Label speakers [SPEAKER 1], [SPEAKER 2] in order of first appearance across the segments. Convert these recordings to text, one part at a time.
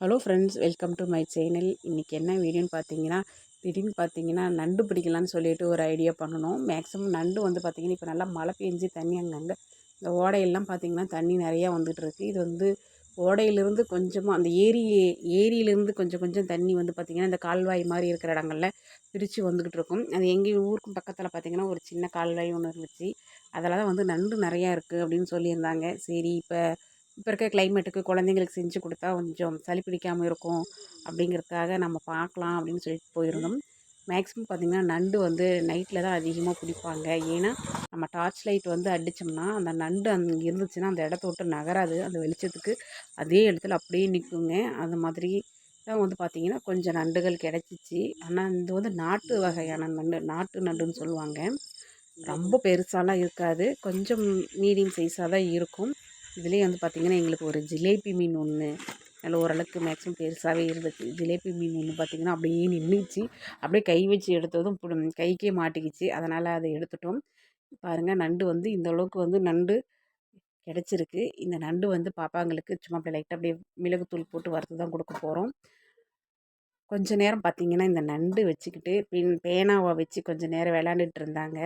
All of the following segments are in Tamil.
[SPEAKER 1] Hello friends welcome to my channel இன்றைக்கி என்ன வீடியோன்னு பார்த்தீங்கன்னா திடீர்னு பார்த்தீங்கன்னா நண்டு பிடிக்கலான்னு சொல்லிட்டு ஒரு ஐடியா பண்ணணும். மேக்ஸிமம் நண்டு வந்து பார்த்திங்கன்னா இப்போ நல்லா மழை பெஞ்சு தண்ணி அங்கங்கே இந்த ஓடையெல்லாம் பார்த்திங்கன்னா தண்ணி நிறையா வந்துகிட்ருக்கு இது வந்து ஓடையிலேருந்து கொஞ்சமாக அந்த ஏரி ஏரியிலேருந்து கொஞ்சம் கொஞ்சம் தண்ணி வந்து பார்த்திங்கன்னா இந்த கால்வாய் மாதிரி இருக்கிற இடங்கள்ல பிரித்து வந்துக்கிட்டு இருக்கும். அது எங்கள் ஊருக்கும் பக்கத்தில் பார்த்திங்கன்னா ஒரு சின்ன கால்வாய் ஒன்று இருந்துச்சு. அதில் தான் வந்து நண்டு நிறையா இருக்குது அப்படின்னு சொல்லியிருந்தாங்க. சரி இப்போ இப்போ இருக்க கிளைமேட்டுக்கு குழந்தைங்களுக்கு செஞ்சு கொடுத்தா கொஞ்சம் சளி பிடிக்காமல் இருக்கும் அப்படிங்கிறதுக்காக நம்ம பார்க்கலாம் அப்படின்னு சொல்லிட்டு போயிருந்தோம். மேக்ஸிமம் பார்த்திங்கன்னா நண்டு வந்து நைட்டில் தான் அதிகமாக பிடிப்பாங்க ஏன்னா நம்ம டார்ச் லைட் வந்து அடித்தோம்னா அந்த நண்டு அங்கே இருந்துச்சுன்னா அந்த இடத்த விட்டு நகராது. அந்த வெளிச்சத்துக்கு அதே இடத்துல அப்படியே நிற்குங்க அந்த மாதிரி தான் வந்து பார்த்திங்கன்னா கொஞ்சம் நண்டுகள் கிடச்சிச்சு. ஆனால் இது வந்து நாட்டு வகையான நண்டு. நாட்டு நண்டுன்னு சொல்லுவாங்க. ரொம்ப பெருசாலாம் இருக்காது. கொஞ்சம் மீடியம் சைஸாக தான் இருக்கும். இதுலேயே வந்து பார்த்திங்கன்னா எங்களுக்கு ஒரு ஜிலேபி மீன் ஒன்று அதில் ஓரளவுக்கு மேக்ஸிமம் பெருசாகவே இருந்துச்சு. ஜிலேபி மீன் ஒன்று பார்த்திங்கன்னா அப்படியே நின்றுச்சு அப்படியே கை வச்சு எடுத்ததும் கைக்கே மாட்டிக்கிச்சு. அதனால் அதை எடுத்துட்டோம். பாருங்கள் நண்டு வந்து இந்த அளவுக்கு வந்து நண்டு கிடச்சிருக்கு. இந்த நண்டு வந்து பாப்பாங்களுக்கு சும்மா அப்படியே லைட்டாக அப்படியே மிளகுத்தூள் போட்டு வறுத்து தான் கொடுக்க போகிறோம் கொஞ்ச நேரம் பார்த்திங்கன்னா இந்த நண்டு வச்சுக்கிட்டு பின் பேனாவை வச்சு கொஞ்சம் நேரம் விளாண்டுட்டு இருந்தாங்க.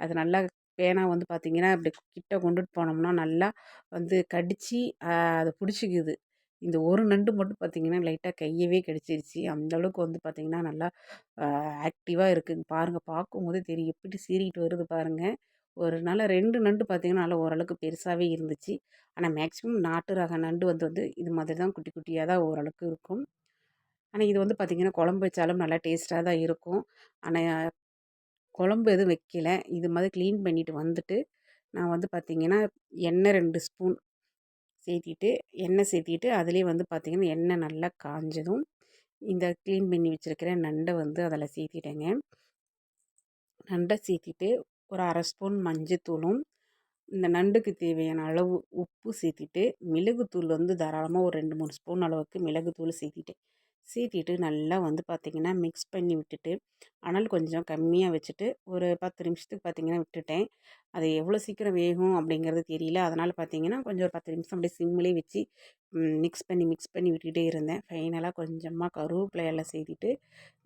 [SPEAKER 1] அது நல்லா பேனா வந்து பார்த்திங்கன்னா அப்படி கிட்ட கொண்டுட்டு போனோம்னா நல்லா வந்து கடித்து அதை பிடிச்சிக்குது. இந்த ஒரு நண்டு மட்டும் பார்த்திங்கன்னா லைட்டாக கையவே கடிச்சிருச்சு. அந்தளவுக்கு வந்து பார்த்திங்கன்னா நல்லா ஆக்டிவாக இருக்குதுங்க பாருங்கள் பார்க்கும்போதே தெரியும். எப்படி சீறிக்கிட்டு வருது பாருங்கள் ஒரு நாள் ரெண்டு நண்டு பார்த்திங்கன்னா நல்லா ஓரளவுக்கு பெருசாகவே இருந்துச்சு. ஆனால் மேக்ஸிமம் நாட்டு ரக நண்டு வந்து வந்து இது மாதிரி தான் குட்டி குட்டியாக தான் ஓரளவுக்கு இருக்கும். ஆனால் இது வந்து பார்த்திங்கன்னா குழம்பு வச்சாலும் நல்லா டேஸ்ட்டாக தான் இருக்கும். ஆனால் குழம்பு எதுவும் வைக்கல. இது மாதிரி க்ளீன் பண்ணிவிட்டு வந்துட்டு நான் வந்து பார்த்திங்கன்னா எண்ணெய் ரெண்டு ஸ்பூன் சேர்த்திட்டு எண்ணெய் சேர்த்திட்டு அதுலேயே வந்து பார்த்திங்கன்னா எண்ணெய் நல்லா காஞ்சதும் இந்த க்ளீன் பண்ணி வச்சுருக்கிற நண்டை வந்து அதில் சேர்த்திட்டேங்க நண்டை சேர்த்திட்டு ஒரு அரை ஸ்பூன் மஞ்சத்தூளும் இந்த நண்டுக்கு தேவையான அளவு உப்பு சேர்த்திட்டு மிளகுத்தூள் வந்து தாராளமாக ஒரு ரெண்டு மூணு ஸ்பூன் அளவுக்கு மிளகுத்தூள் சேர்த்திட்டேன் சீட்டிட்டு நல்லா வந்து பார்த்திங்கன்னா மிக்ஸ் பண்ணி விட்டுட்டு அனல் கொஞ்சம் கம்மியாக வச்சுட்டு ஒரு பத்து நிமிஷத்துக்கு பார்த்திங்கன்னா விட்டுட்டேன். அது எவ்வளோ சீக்கிரம் வேகும் அப்படிங்கிறது தெரியல. அதனால் பார்த்திங்கன்னா கொஞ்சம் ஒரு பத்து நிமிஷம் அப்படியே சிம்மிலே வச்சு மிக்ஸ் பண்ணி மிக்ஸ் பண்ணி விட்டுகிட்டே இருந்தேன். ஃபைனலாக கொஞ்சமாக கருவேப்பிலையெல்லாம் செய்திட்டு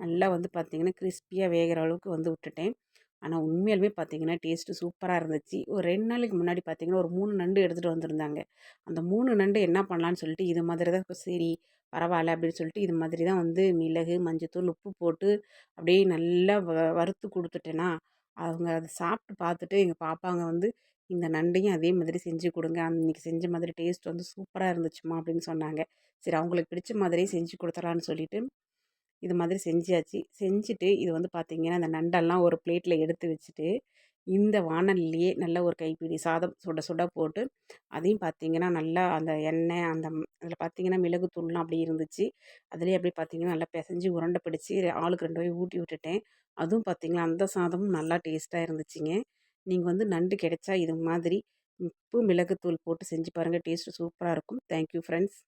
[SPEAKER 1] நல்லா வந்து பார்த்திங்கன்னா கிறிஸ்பியாக வேகிற அளவுக்கு வந்து விட்டுட்டேன். ஆனால் உண்மையாலுமே பார்த்திங்கன்னா டேஸ்ட்டு சூப்பராக இருந்துச்சு. ஒரு ரெண்டு நாளைக்கு முன்னாடி பார்த்திங்கன்னா ஒரு மூணு நண்டு எடுத்துகிட்டு வந்திருந்தாங்க. அந்த மூணு நண்டு என்ன பண்ணலான்னு சொல்லிட்டு இது மாதிரி தான் சரி பரவாயில்ல அப்படின்னு சொல்லிட்டு இது மாதிரி தான் வந்து மிளகு மஞ்சத்தூள் உப்பு போட்டு அப்படியே நல்லா வ வறுத்து கொடுத்துட்டேன்னா அவங்க அதை சாப்பிட்டு பார்த்துட்டு எங்கள் பாப்பாங்க வந்து இந்த நண்டையும் அதே மாதிரி செஞ்சு கொடுங்க. அன்றைக்கி செஞ்ச மாதிரி டேஸ்ட் வந்து சூப்பராக இருந்துச்சுமா அப்படின்னு சொன்னாங்க. சரி அவங்களுக்கு பிடிச்ச மாதிரியே செஞ்சு கொடுத்துலான்னு சொல்லிவிட்டு இது மாதிரி செஞ்சாச்சு. செஞ்சுட்டு இது வந்து பார்த்திங்கன்னா அந்த நண்டெல்லாம் ஒரு பிளேட்டில் எடுத்து வச்சுட்டு இந்த வானல்லையே நல்ல ஒரு கைப்பிடி சாதம் சுட சுட போட்டு அதையும் பார்த்திங்கன்னா நல்லா அந்த எண்ணெய் அந்த அதில் பார்த்திங்கன்னா மிளகுத்தூள்லாம் அப்படி இருந்துச்சு. அதுலேயே அப்படியே பார்த்திங்கன்னா நல்லா பிசைஞ்சு உருண்டை பிடிச்சி ஆளுக்கு ரெண்டு போய் ஊட்டி விட்டுட்டேன். அதுவும் பார்த்திங்கன்னா அந்த சாதமும் நல்லா டேஸ்ட்டாக இருந்துச்சுங்க. நீங்கள் வந்து நண்டு கிடைச்சா இது மாதிரி உப்பு மிளகுத்தூள் போட்டு செஞ்சு பாருங்கள் டேஸ்ட்டு சூப்பராக இருக்கும். Thank you friends.